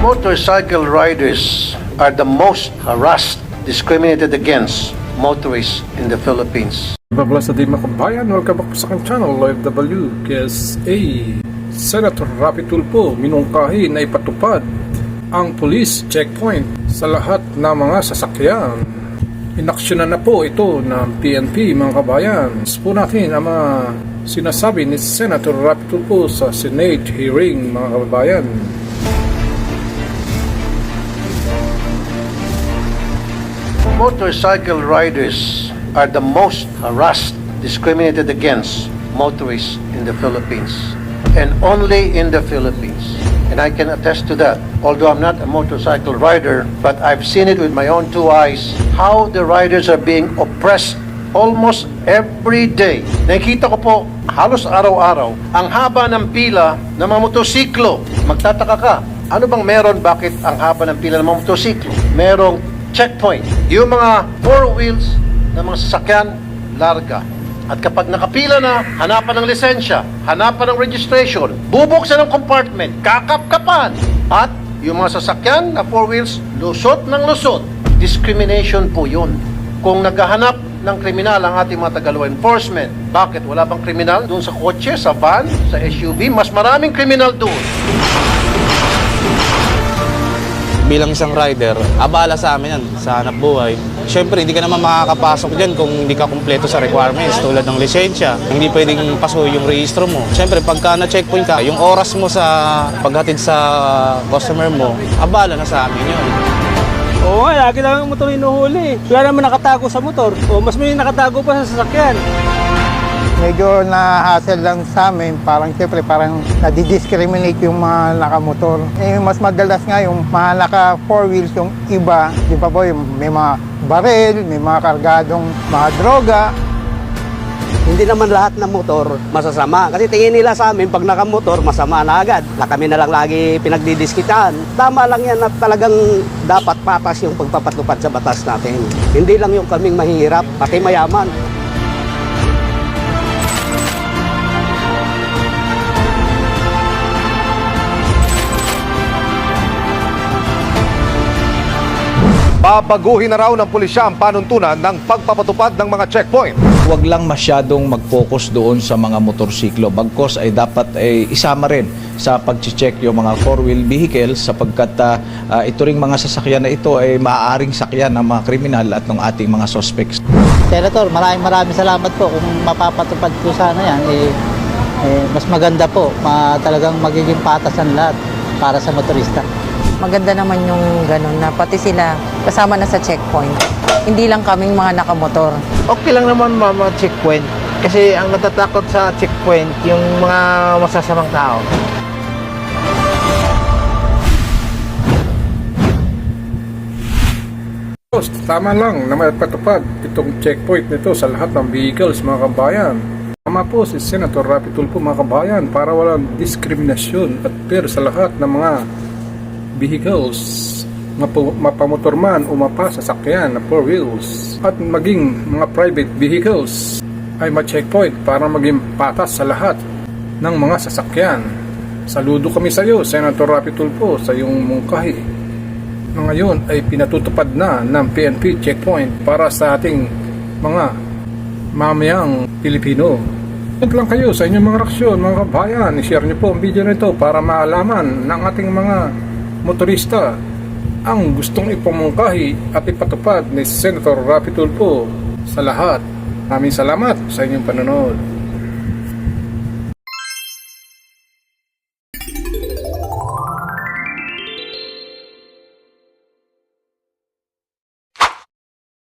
Motorcycle riders are the most harassed, discriminated against motorists in the Philippines. Babla sa di makabayan, welcome back sa aking channel, OFW, KSA. Senator Rapi Tulfo minungkahi na ipatupad ang police checkpoint sa lahat ng mga sasakyan. Inaksyonan na po ito ng PNP mga kabayan. Po natin ang mga sinasabi ni Senator Rapi Tulfo sa Senate hearing mga kababayan. Motorcycle riders are the most harassed, discriminated against motorists in the Philippines. And only in the Philippines. And I can attest to that. Although I'm not a motorcycle rider, but I've seen it with my own two eyes, how the riders are being oppressed almost every day. Nakikita ko po halos araw-araw ang haba ng pila ng mga motosiklo. Magtataka ka, ano bang meron bakit ang haba ng pila ng mga motosiklo? Merong checkpoint. Yung mga four wheels ng mga sasakyan, larga. At kapag nakapila na, hanapan ng lisensya, hanapan ng registration, bubuksan ng compartment, kakapkapan. At yung mga sasakyan na four wheels, lusot ng lusot. Discrimination po yun. Kung naghahanap ng kriminal ang ating mga taga-law enforcement, bakit wala bang kriminal doon sa kotse, sa van, sa SUV? Mas maraming kriminal doon. Bilang isang rider, abala sa amin yan, sa hanap buhay. Siyempre, hindi ka naman makakapasok dyan kung hindi ka kumpleto sa requirements tulad ng lisensya. Hindi pwedeng paso yung rehistro mo. Siyempre, pagka na-checkpoint ka, yung oras mo sa paghatid sa customer mo, abala na sa amin yun. Oo nga, lagi lang ang motor hinuhuli. Wala naman nakatago sa motor. O mas may nakatago pa sa sasakyan. Medyo na-hassle lang sa amin. Parang siyempre, parang nadidiscriminate yung mga nakamotor. Eh, mas madalas nga yung mga naka four wheels yung iba. Di ba po, may mga baril, may mga kargadong mga droga. Hindi naman lahat ng motor masasama. Kasi tingin nila sa amin, pag nakamotor, masama na agad. Na kami na lang lagi pinagdidiskitaan. Tama lang yan at talagang dapat patas yung pagpapatupad sa batas natin. Hindi lang yung kaming mahihirap, pati mayaman. Babaguhin na raw ng pulisya ang panuntunan ng pagpapatupad ng mga checkpoint. Huwag lang masyadong mag-focus doon sa mga motorsiklo. Bagkos ay dapat ay isama rin sa pag-check yung mga four-wheel vehicles sapagkat ah, ito ring mga sasakyan na ito ay maaaring sakyan ng mga kriminal at ng ating mga suspects. Senator, maraming maraming salamat po kung mapapatupad po sana yan. Eh, eh, mas maganda po, ma, talagang magiging patas ang lahat para sa motorista. Maganda naman yung ganun na pati sila kasama na sa checkpoint. Hindi lang kaming mga nakamotor. Okay lang naman mama checkpoint. Kasi ang natatakot sa checkpoint, yung mga masasamang tao. Tama lang na mapatupad itong checkpoint nito sa lahat ng vehicles mga kabayan. Tama po si Senator Rapi Tulfo mga kabayan para walang diskriminasyon at fair sa lahat ng mga vehicles mapamotor man o mapasasakyan na four wheels at maging mga private vehicles ay ma-checkpoint para maging patas sa lahat ng mga sasakyan. Saludo kami sa iyo, Senator Rapi Tulfo, sa iyong mungkahi ngayon ay pinatutupad na ng PNP checkpoint para sa ating mga mamayang Pilipino. Comment lang kayo sa inyong mga reaksyon, mga kabayan. I-share niyo po ang video na ito para maalaman ng ating mga motorista ang gustong ipamungkahi at ipatupad ni Senator Rapi Tulfo sa lahat. Maraming salamat sa inyong panonood.